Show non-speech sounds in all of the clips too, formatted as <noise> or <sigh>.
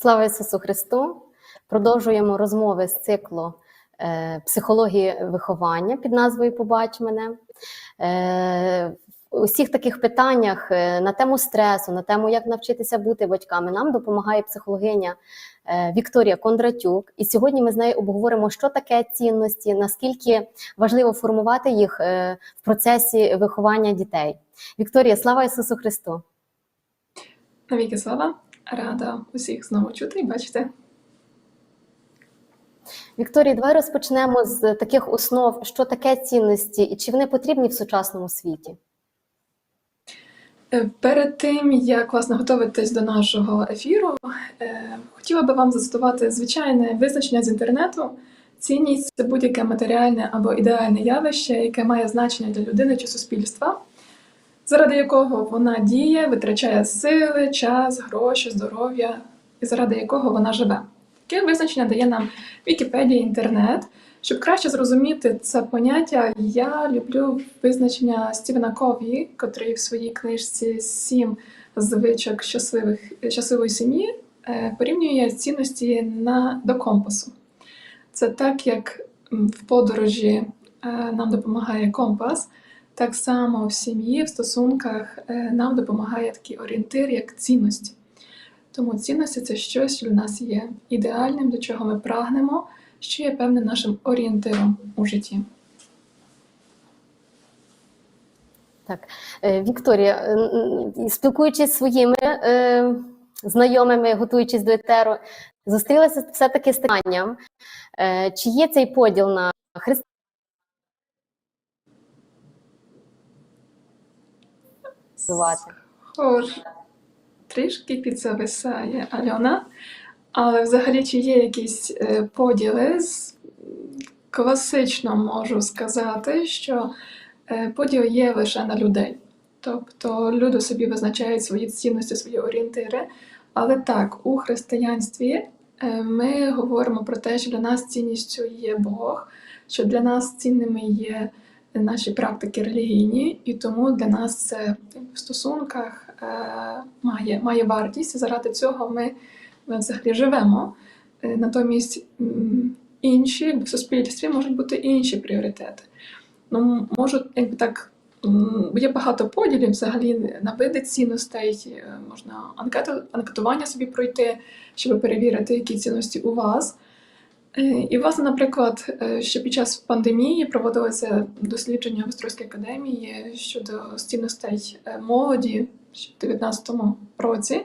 Слава Ісусу Христу! Продовжуємо розмови з циклу е, психології виховання під назвою Побач мене. Е, у всіх таких питаннях е, на тему стресу, на тему, як навчитися бути батьками, нам допомагає психологиня е, Вікторія Кондратюк. І сьогодні ми з нею обговоримо, що таке цінності, наскільки важливо формувати їх е, в процесі виховання дітей. Вікторія, слава Ісусу Христу! Навіки слава, рада усіх знову чути і бачити. Вікторія, давай розпочнемо з таких основ, що таке цінності і чи вони потрібні в сучасному світі. Е, Перед тим, як власне готуватись до нашого ефіру, е, хотіла би вам зацитувати звичайне визначення з інтернету. Цінність це будь-яке матеріальне або ідеальне явище, яке має значення для людини чи суспільства, заради якого вона діє, витрачає сили, час, гроші, здоров'я, і заради якого вона живе. Таке визначення дає нам Вікіпедія, інтернет. Щоб краще зрозуміти це поняття, я люблю визначення Стівена Кові, котрий в своїй книжці Сім звичок щасливих щасливої сім'ї е, порівнює цінності на до компасу. Це так, як в подорожі е, нам допомагає компас, так само в сім'ї, в стосунках е, нам допомагає такий орієнтир, як цінності. Тому цінності це щось, що для нас є ідеальним, до чого ми прагнемо, що є певним нашим орієнтиром у житті. Так, Е, Вікторія, е, спілкуючись зі своїми знайомими, готуючись до етеру, зустрілася все-таки з питанням, чи є цей поділ на Хор трішки підзависає Альона, але взагалі чи є якісь е, поділи? Класично можу сказати, що е, поділ є лише на людей. Тобто люди собі визначають свої цінності, свої орієнтири. Але так, у християнстві е, ми говоримо про те, що для нас цінністю є Бог, що для нас цінними є наші практики релігійні, і тому для нас це в стосунках е, має, має вартість. Заради цього ми, ми взагалі живемо. Е, Натомість інші в суспільстві можуть бути інші пріоритети. Ну, можуть якби так. Є багато поділів взагалі на види цінностей. Е, Можна анкету, анкетування собі пройти, щоб перевірити, які цінності у вас. Е, І, власне, наприклад, е, ще під час пандемії проводилося дослідження в Острозькій академії щодо цінностей е, молоді в 2019 році.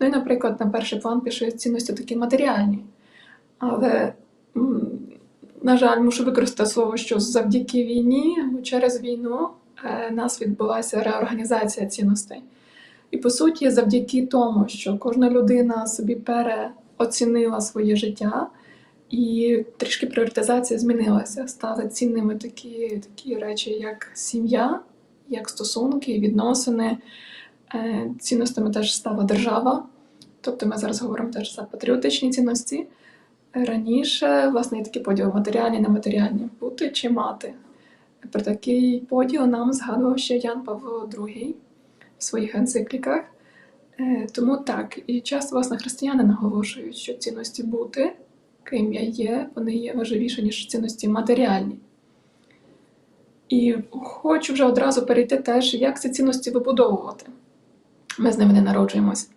Ну і, наприклад, на перший план пішли цінності такі матеріальні. Але, на жаль, мушу використати слово, що завдяки війні, через війну, нас відбулася реорганізація цінностей. І по суті, завдяки тому, що кожна людина собі переоцінила своє життя, і трішки пріоритизація змінилася. Стали цінними такі, такі речі, як сім'я, як стосунки, відносини. Е, Цінностями теж стала держава. Тобто ми зараз говоримо теж за патріотичні цінності. Раніше, власне, є такі поділи матеріальні, нематеріальні, бути чи мати. Про такий поділ нам згадував ще Ян Павло II в своїх енцикліках. Е, Тому так, і часто власне християни наголошують, що цінності бути, ким я є, вони є важливіше, ніж цінності матеріальні. І хочу вже одразу перейти теж, як ці цінності вибудовувати. Ми з ними не народжуємось.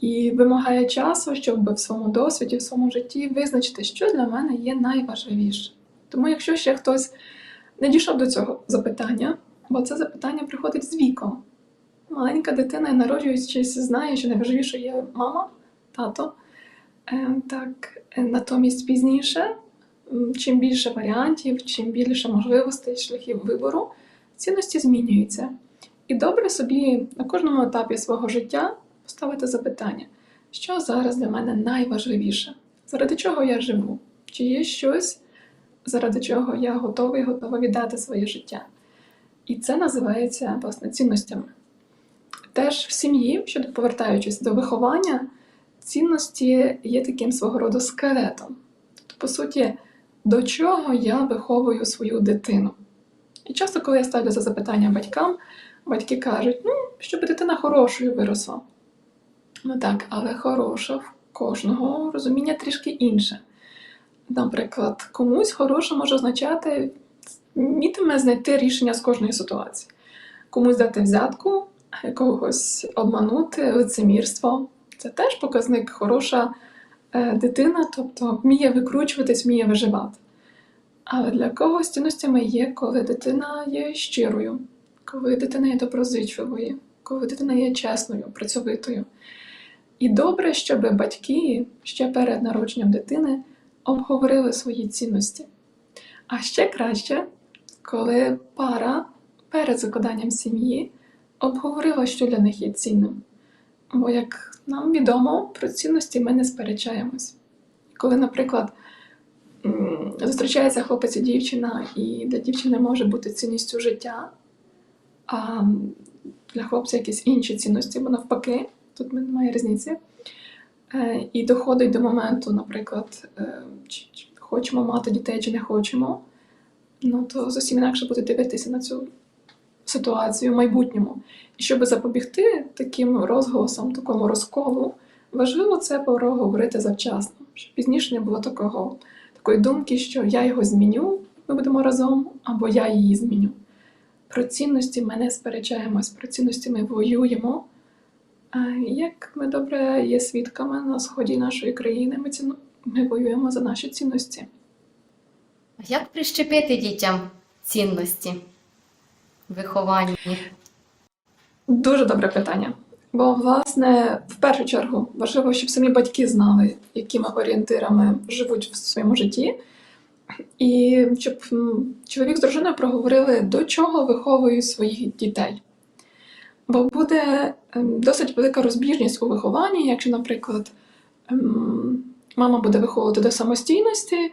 І вимагає часу, щоб в своєму досвіді, в своєму житті визначити, що для мене є найважливіше. Тому, якщо ще хтось не дійшов до цього запитання, бо це запитання приходить з віком. Маленька дитина, народжуючись, знає, що найважливіше є мама, тато. Е, Так, е, натомість пізніше, чим більше варіантів, чим більше можливостей, шляхів вибору, цінності змінюються. І добре собі на кожному етапі свого життя поставити запитання, що зараз для мене найважливіше, заради чого я живу, чи є щось, заради чого я готовий готова віддати своє життя. І це називається власне цінностями. Теж в сім'ї, щодо повертаючись до виховання, цінності є таким свого роду скелетом. Тобто, по суті, до чого я виховую свою дитину. І часто, коли я ставлю це запитання батькам, батьки кажуть, ну, щоб дитина хорошою виросла. Ну так, але хороша в кожного розуміння трішки інше. Наприклад, комусь хороше може означати вмітиме знайти рішення з кожної ситуації. Комусь дати взятку, когось обманути, лицемірство. Це теж показник хороша е, дитина, тобто вміє викручуватись, вміє виживати. Але для когось цінностями є, коли дитина є щирою, коли дитина є доброзичливою, коли дитина є чесною, працьовитою. І добре, щоб батьки ще перед народженням дитини обговорили свої цінності. А ще краще, коли пара перед закладанням сім'ї обговорила, що для них є цінним. Бо, як нам відомо, про цінності ми не сперечаємось. Коли, наприклад, зустрічається хлопець і дівчина, і для дівчини може бути цінністю життя, а для хлопця якісь інші цінності, бо навпаки, тут немає різниці. Е, І доходить до моменту, наприклад, е, чи- хочемо мати дітей чи не хочемо, ну то зовсім інакше буде дивитися на цю ситуацію в майбутньому. І щоб запобігти таким розголосам, такому розколу, важливо це проговорити завчасно, щоб пізніше не було такого, такої думки, що я його зміню, ми будемо разом, або я її зміню. Про цінності ми не сперечаємось, про цінності ми воюємо. Як ми добре є свідками на сході нашої країни, ми, ціну... ми воюємо за наші цінності. Як прищепити дітям цінності вихованні? Дуже добре питання. Бо, власне, в першу чергу важливо, щоб самі батьки знали, якими орієнтирами живуть в своєму житті, і щоб чоловік з дружиною проговорили, до чого виховують своїх дітей. Бо буде ем, досить велика розбіжність у вихованні, якщо, наприклад, ем, мама буде виховувати до самостійності,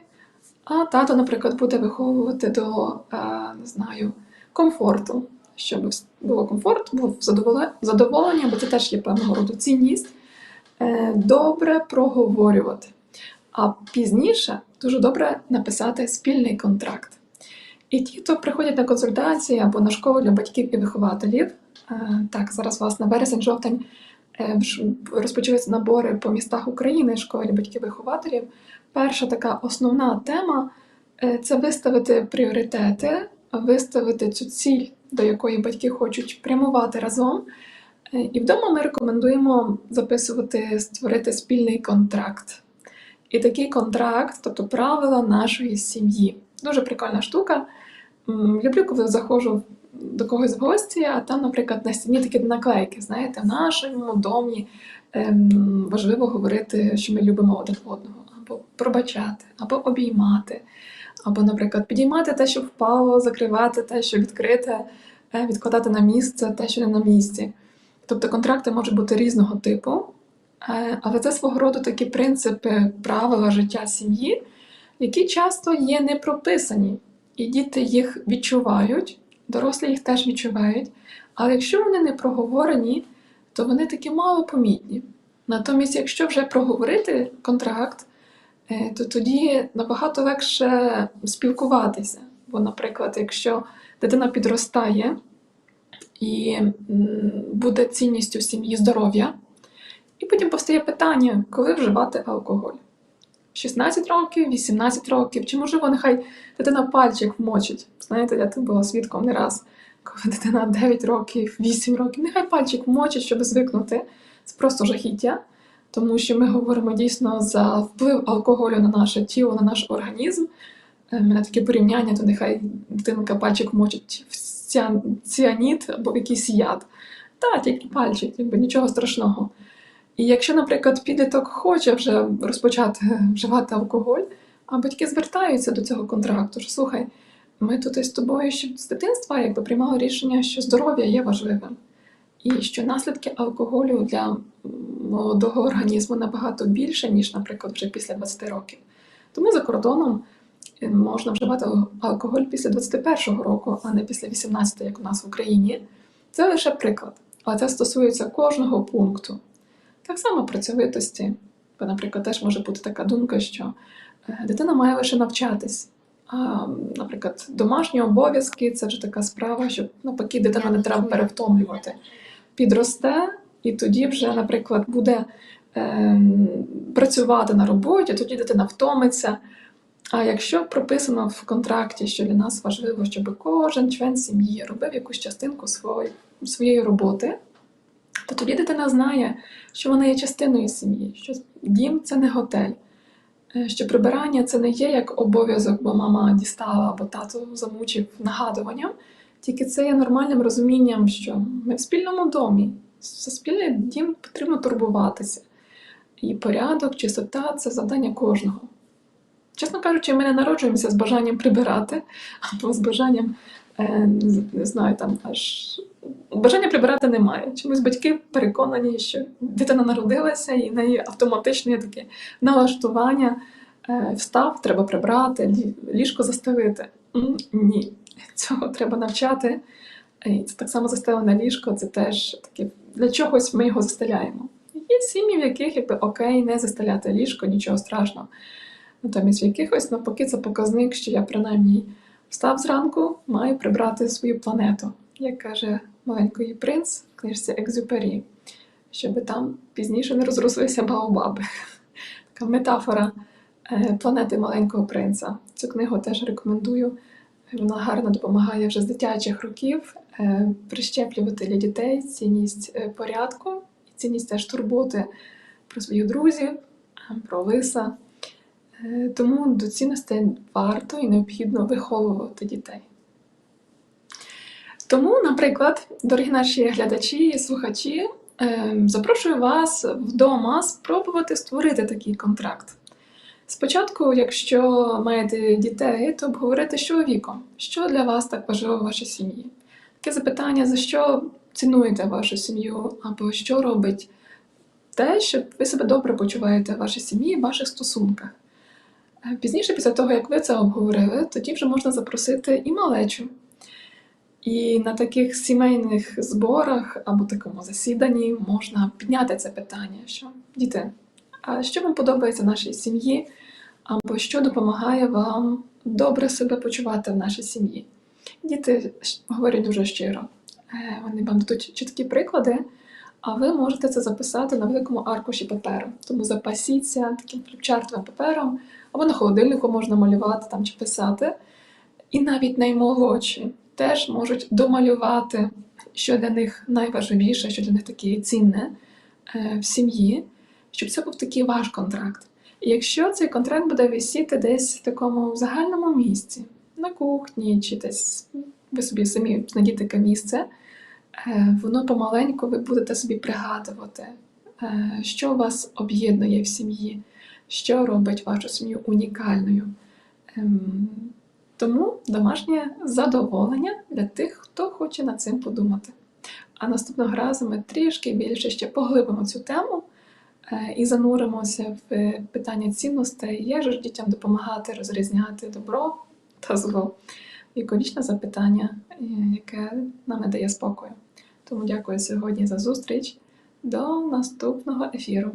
а тато, наприклад, буде виховувати до е, не знаю, комфорту, щоб було комфорт, було задоволення, бо це теж є певного роду цінність. Е, Добре проговорювати. А пізніше дуже добре написати спільний контракт. І ті, хто приходять на консультації або на школу для батьків і вихователів, е, так, зараз власне вересень-жовтень е, розпочалися набори по містах України, школі батьків-вихователів. Перша така основна тема це виставити пріоритети, виставити цю ціль, до якої батьки хочуть прямувати разом. Е, І вдома ми рекомендуємо записувати, створити спільний контракт. І такий контракт, тобто правила нашої сім'ї. Дуже прикольна штука. Люблю, коли заходжу до когось в гості, а там, наприклад, на стіні такі наклейки. Знаєте, в нашому домі ем, важливо говорити, що ми любимо один одного, або пробачати, або обіймати, або, наприклад, підіймати те, що впало, закривати те, що відкрите, е, відкладати на місце те, що не на місці. Тобто контракти можуть бути різного типу, е, але це свого роду такі принципи правила життя сім'ї, які часто є не прописані, і діти їх відчувають, дорослі їх теж відчувають. Але якщо вони не проговорені, то вони такі малопомітні. Натомість, якщо вже проговорити контракт, то тоді набагато легше спілкуватися. Бо, наприклад, якщо дитина підростає і буде цінністю сім'ї здоров'я, і потім постає питання, коли вживати алкоголь. 16 років, 18 років, чи можливо нехай дитина пальчик вмочить. Знаєте, я тут була свідком не раз, коли дитина 9 років, 8 років, нехай пальчик вмочить, щоб звикнути. Це просто жахіття, тому що ми говоримо дійсно за вплив алкоголю на наше тіло, на наш організм. Е, в мене таке порівняння, то нехай дитинка пальчик вмочить в ціаніт або в якийсь яд. Та, тільки пальчик, якби нічого страшного. І якщо, наприклад, підліток хоче вже розпочати вживати алкоголь, а батьки звертаються до цього контракту, що слухай, ми тут із тобою ще з дитинства якби приймали рішення, що здоров'я є важливим, і що наслідки алкоголю для молодого організму набагато більше, ніж, наприклад, вже після 20 років. Тому за кордоном е, можна вживати ал- алкоголь після 21 року, а не після 18, як у нас в Україні. Це лише приклад, але це стосується кожного пункту. Так само працьовитості. Бо, наприклад, теж може бути така думка, що е, дитина має лише навчатись. А, наприклад, домашні обов'язки це вже така справа, що навпаки дитина не треба перевтомлювати. Підросте, і тоді вже, наприклад, буде ем, працювати на роботі, тоді дитина втомиться. А якщо прописано в контракті, що для нас важливо, щоб кожен член сім'ї робив якусь частинку своєї, своєї роботи, то тоді дитина знає, що вона є частиною сім'ї, що дім це не готель, е, що прибирання це не є як обов'язок, бо мама дістала або тато замучив нагадуванням. Тільки це є нормальним розумінням, що ми в спільному домі. За спільний дім потрібно турбуватися. І порядок, чистота це завдання кожного. Чесно кажучи, ми не народжуємося з бажанням прибирати, або з бажанням, е, не знаю, там аж бажання прибирати немає. Чомусь батьки переконані, що дитина народилася, і в неї автоматично є таке налаштування. е, Встав, треба прибрати, ліжко заставити. Ні, <laughs> цього треба навчати. І це так само застелене ліжко, це теж таке для чогось ми його застеляємо. Є сім'ї, в яких якби окей, не застеляти ліжко, нічого страшного. Натомість в якихось навпаки це показник, що я принаймні встав зранку, маю прибрати свою планету, як каже маленький принц в книжці Екзюпері, щоб там пізніше не розрослися баобаби. Така метафора е, планети маленького принца. Цю книгу теж рекомендую. Вона гарно допомагає вже з дитячих років е, прищеплювати для дітей цінність е, порядку і цінність теж турботи про своїх друзів, про лиса. Е, Тому до цінностей варто і необхідно виховувати дітей. Тому, наприклад, дорогі наші глядачі і слухачі, е, запрошую вас вдома спробувати створити такий контракт. Спочатку, якщо маєте дітей, то обговорити з чоловіком, що для вас так важливо в вашій сім'ї. Таке запитання, за що цінуєте вашу сім'ю, або що робить те, щоб ви себе добре почуваєте в вашій сім'ї, в ваших стосунках. Е, Пізніше, після того, як ви це обговорили, тоді вже можна запросити і малечу. І на таких сімейних зборах або такому засіданні можна підняти це питання, що діти, а що вам подобається нашій сім'ї, або що допомагає вам добре себе почувати в нашій сім'ї. Діти говорять дуже щиро. Е, Вони вам дадуть чіткі приклади, а ви можете це записати на великому аркуші паперу. Тому запасіться таким фліпчартовим папером, або на холодильнику можна малювати там чи писати. І навіть наймолодші теж можуть домалювати, що для них найважливіше, що для них таке цінне е, в сім'ї, щоб це був такий ваш контракт. Якщо цей контракт буде висіти десь в такому загальному місці, на кухні чи десь ви собі самі знайдіть таке місце, е, воно помаленьку ви будете собі пригадувати, е, що вас об'єднує в сім'ї, що робить вашу сім'ю унікальною. Ем, Тому домашнє задоволення для тих, хто хоче над цим подумати. А наступного разу ми трішки більше ще поглибимо цю тему і зануримося в питання цінностей, же ж дітям допомагати розрізняти добро та зло. Віковічне запитання, е, яке нам не дає спокою. Тому дякую сьогодні за зустріч. До наступного ефіру.